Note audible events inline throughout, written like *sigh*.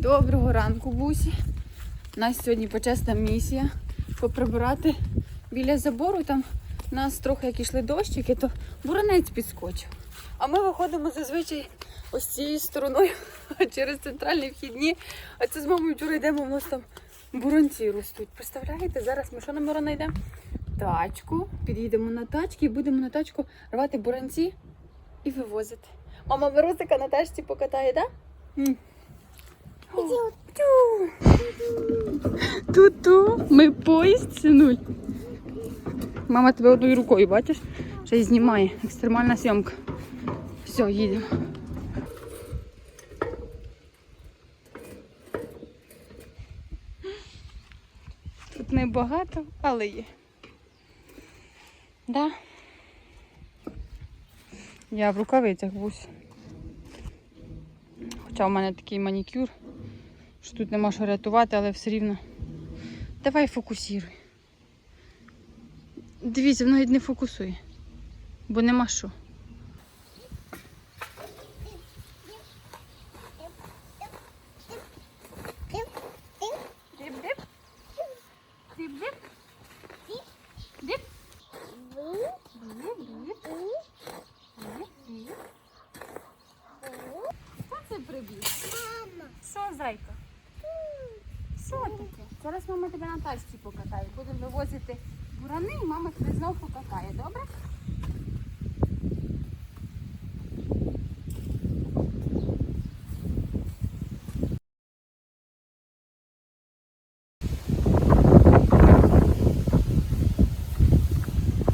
Доброго ранку, бусі. У нас сьогодні почесна місія поприбирати біля забору. Там у нас трохи як ішли дощики, то буранець підскочив. А ми виходимо зазвичай ось цією стороною *laughs* через центральні вхідні. А це з мамою вчора йдемо, у нас там буранці ростуть. Представляєте, зараз ми що на Мирона йдемо? Тачку. Під'їдемо на тачки і будемо на тачку рвати буранці і вивозити. Мама Миросика на тачці покатає, так? Да? Ту-ту, ми поїзд, синуль. Мама тебе одною рукою, бачиш? Ще й знімає. Екстремальна зйомка. Все, їдемо. Тут небагато, але є. Да? Я в рукавицях бусь. Хоча в мене такий манікюр, що тут нема що рятувати, але все рівно. Давай фокусіруй. Дивіться, воно навіть не фокусує, бо нема що. Дип-дип. Дип-дип. Дип. Хто це прибіг? Що, зайка? Що Зараз мама тебе на тачці покатає. Будемо вивозити бурани і мама тебе знов покатає, добре?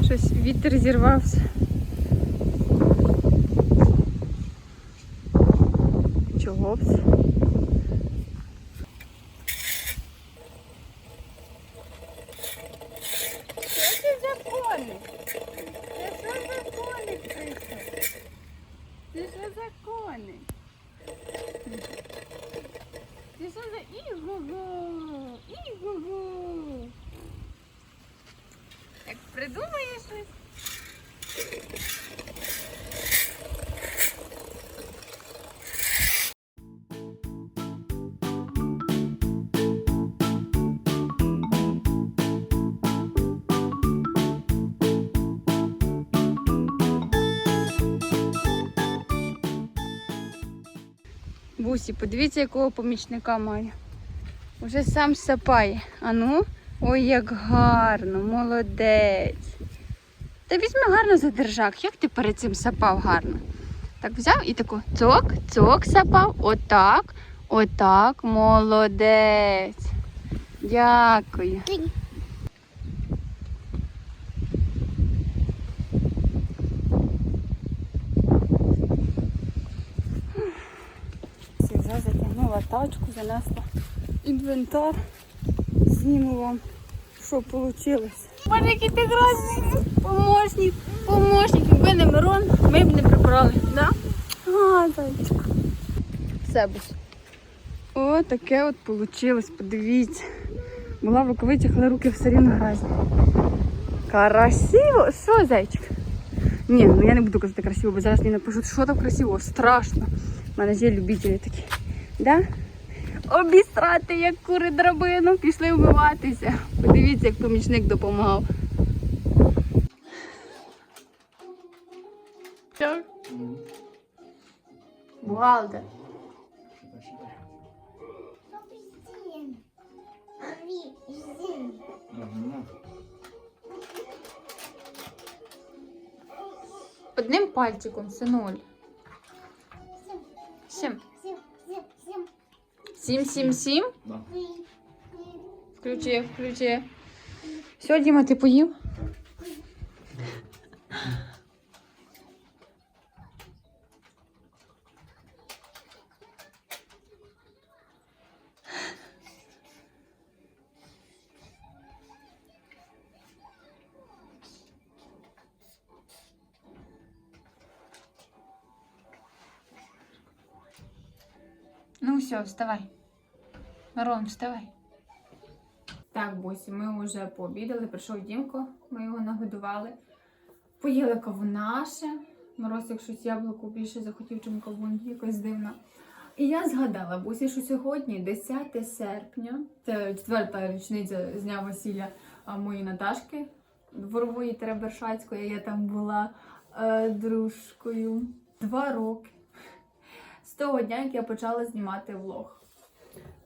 Щось вітер зірвався. Чого б? Що це за коник? Це що за коник прийшов? Це що коник? Це що за іго-го? Іго-го? Як придумаєш? Бусі, подивіться, якого помічника маю. Уже сам сапає. А ну, ой, як гарно, молодець. Та візьми гарно за держак. Як ти перед цим сапав гарно? Так взяв і тако цок, цок сапав. Отак, отак, молодець. Дякую. Вже затягнула тачку, занесла інвентар. Зніму вам, що вийшло. Боже, який ти грозний. Помощник, помощник. Якби не Мирон, ми б не прибрали, да? А, зайчик. Все бус. О, таке от вийшло, подивіться. Була в рукавицях, але руки все рівно грязні. Красиво! Що, зайчик? Ні, ну я не буду казати красиво, бо зараз мені напишуть, що там красиво, страшно. У мене є любителі такі. Да? Обістрати, як кури драбину, пішли вмиватися. Подивіться, як помічник допомагав. Бухгалтер. Одним пальчиком, синуль. Сім. Сім, сім, сім. Включи, включи. Все, Діма, ти поїв? Ну все, вставай. Мирон, вставай. Так, босі, ми вже пообідали, прийшов Дімко, ми його нагодували. Поїли каву наше. Морозик щось яблуко більше захотів, чим кавун, якось дивно. І я згадала, Бусі, що сьогодні 10 серпня, це четверта річниця з дня весілля моєї Наташки Дворової Теребершацької. Я там була е, дружкою два роки. З того дня, як я почала знімати влог.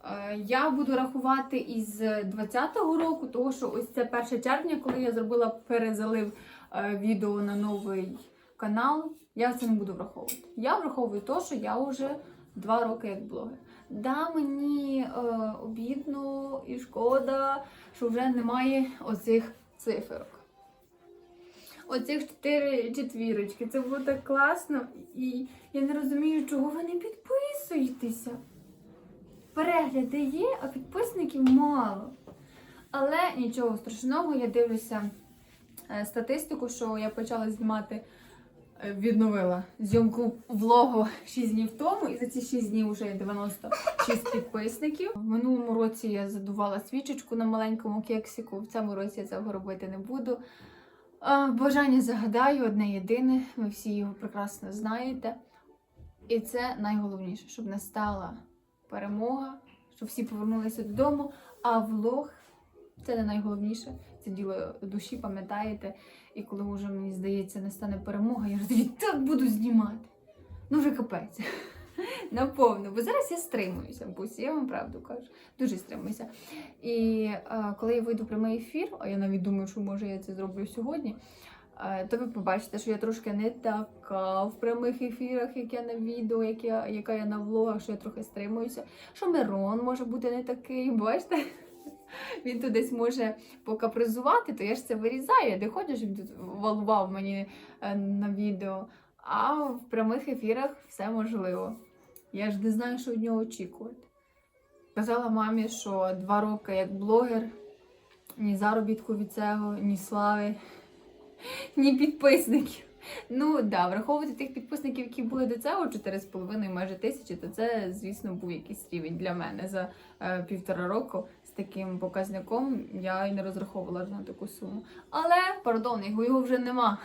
Е, Я буду рахувати із 20-го року, тому що ось це 1 червня, коли я зробила перезалив е, відео на новий канал, я це не буду враховувати. Я враховую те, що я вже два роки як блогер. Да, мені е, обідно і шкода, що вже немає оцих циферок. Оцих чотири четвірочки. Це було так класно, і я не розумію, чого ви не підписуєтеся. Перегляди є, а підписників мало. Але нічого страшного, я дивлюся е, статистику, що я почала знімати, е, відновила зйомку влогу 6 днів тому, і за ці 6 днів вже є 96 підписників. В минулому році я задувала свічечку на маленькому кексику, в цьому році я цього робити не буду. Бажання загадаю одне єдине, ви всі його прекрасно знаєте. І це найголовніше, щоб настала перемога, щоб всі повернулися додому. А влог це не найголовніше. Це діло душі, пам'ятаєте. І коли вже мені здається, не стане перемога, я тоді так буду знімати. Ну вже капець. *laughs* Наповну, бо зараз я стримуюся, бус, я вам правду кажу. Дуже стримуюся. І е, коли я вийду прямий ефір, а я навіть думаю, що може я це зроблю сьогодні, то ви побачите, що я трошки не така в прямих ефірах, як я на відео, як я, яка я на влогах, що я трохи стримуюся. Що Мирон може бути не такий, бачите? *laughs* Він тут десь може покапризувати, то я ж це вирізаю. Де ходиш, він тут валував мені е, на відео. А в прямих ефірах все можливо. Я ж не знаю, що від нього очікувати. Казала мамі, що два роки як блогер, ні заробітку від цього, ні слави, ні підписників. Ну да, враховувати тих підписників, які були до цього 4,5 майже тисячі, то це, звісно, був якийсь рівень для мене за е, півтора року з таким показником. Я і не розраховувала на таку суму. Але, пардон, його, його вже нема.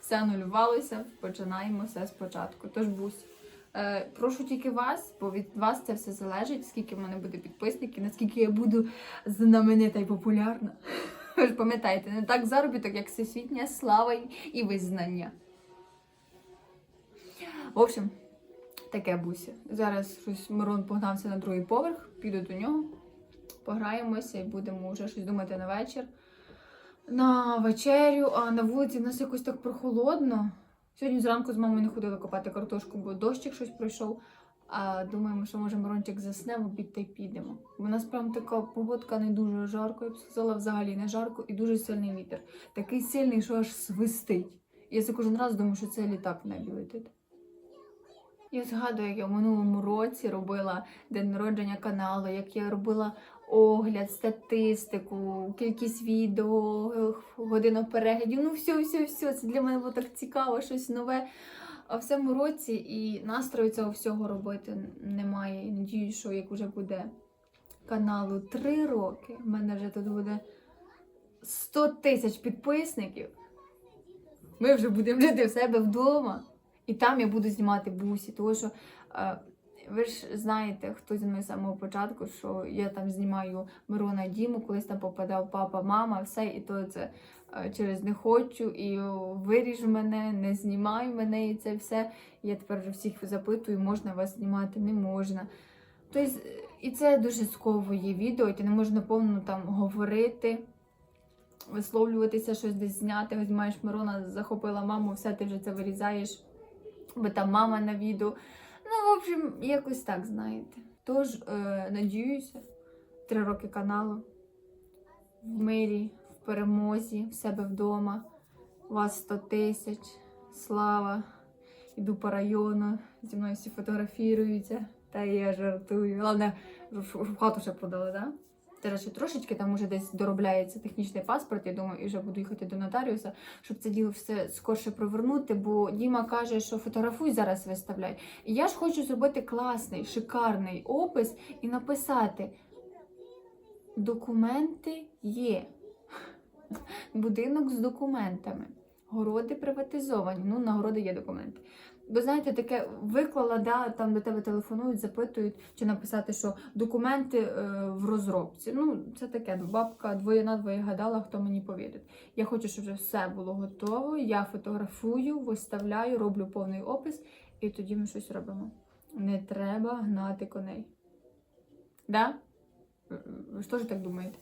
Все анулювалося, починаємо все спочатку. Тож бусь. Е, прошу тільки вас, бо від вас це все залежить, скільки в мене буде підписників, наскільки я буду знаменита і популярна. Ви ж пам'ятаєте, не так заробіток, як всесвітня слава і- визнання. В общем, таке буся. Зараз щось Мирон погнався на другий поверх, піду до нього, пограємося і будемо вже щось думати на вечір. На вечерю, а на вулиці в нас якось так прохолодно. Сьогодні зранку з мамою не ходила копати картошку, бо дощик щось пройшов. А думаємо, що може Мирончик засне в обід та й підемо. У нас прям така погодка не дуже жарко, я б сказала, взагалі не жарко і дуже сильний вітер. Такий сильний, що аж свистить. Я це кожен раз думаю, що це літак в небі летить. Я згадую, як я в минулому році робила день народження каналу, як я робила огляд, статистику, кількість відео, годину переглядів. Ну, все, все, все. Це для мене було так цікаво, щось нове. А в цьому році і настрою цього всього робити немає. І надіюсь, що як вже буде каналу три роки, в мене вже тут буде 100 тисяч підписників. Ми вже будемо жити в себе вдома. І там я буду знімати бусі, тому що е, ви ж знаєте, хто зі мною з самого початку, що я там знімаю Мирона Діму, колись там попадав папа, мама, все, і то це е, через не хочу, і виріж мене, не знімай мене, і це все. Я тепер вже всіх запитую, можна вас знімати, не можна. Тобто, і це дуже сковує відео, ти не можеш наповну там говорити. Висловлюватися, щось десь зняти, ось маєш Мирона, захопила маму, все ти вже це вирізаєш, бо там мама на відео. Ну, в общем, якось так, знаєте. Тож, е, надіюся, три роки каналу в мирі, в перемозі, в себе вдома. У вас 100 тисяч, слава. Іду по району, зі мною всі фотографіруються, та я жартую. Головне, в хату ще подали, так? Да? Зараз ще трошечки там уже десь доробляється технічний паспорт. Я думаю, і вже буду їхати до нотаріуса, щоб це діло все скорше провернути. Бо Діма каже, що фотографуй зараз виставляй. І я ж хочу зробити класний, шикарний опис і написати: документи є. Будинок з документами. Городи приватизовані. Ну, на городи є документи. Ви знаєте, таке виклала, да, там до тебе телефонують, запитують, чи написати, що документи е, в розробці. Ну, це таке, бабка двоєна двоє гадала, хто мені повірить. Я хочу, щоб вже все було готово. Я фотографую, виставляю, роблю повний опис, і тоді ми щось робимо. Не треба гнати коней. Да? Ви ж теж так думаєте?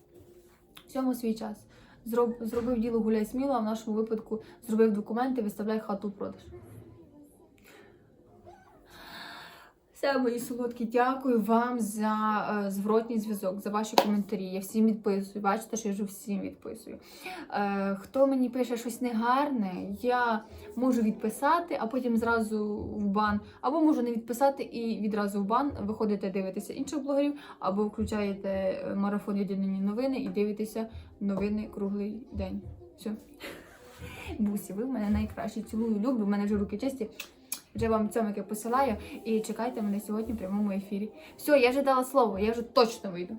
Всьому свій час. Зроб, зробив діло гуляй сміло, а в нашому випадку зробив документи, виставляй хату в продаж. Все, мої солодкі, дякую вам за е, зворотній зв'язок, за ваші коментарі. Я всім відписую. Бачите, що я вже всім відписую. Е, хто мені пише щось негарне, я можу відписати, а потім зразу в бан. Або можу не відписати і відразу в бан. Виходите дивитися інших блогерів, або включаєте е, марафон Єдині новини і дивитеся новини круглий день. Все. Бусі, ви в мене найкращі. Цілую, люблю. У мене вже руки чисті. Вже вам цьомики посилаю і чекайте мене сьогодні в прямому ефірі. Все, я вже дала слово, я вже точно вийду.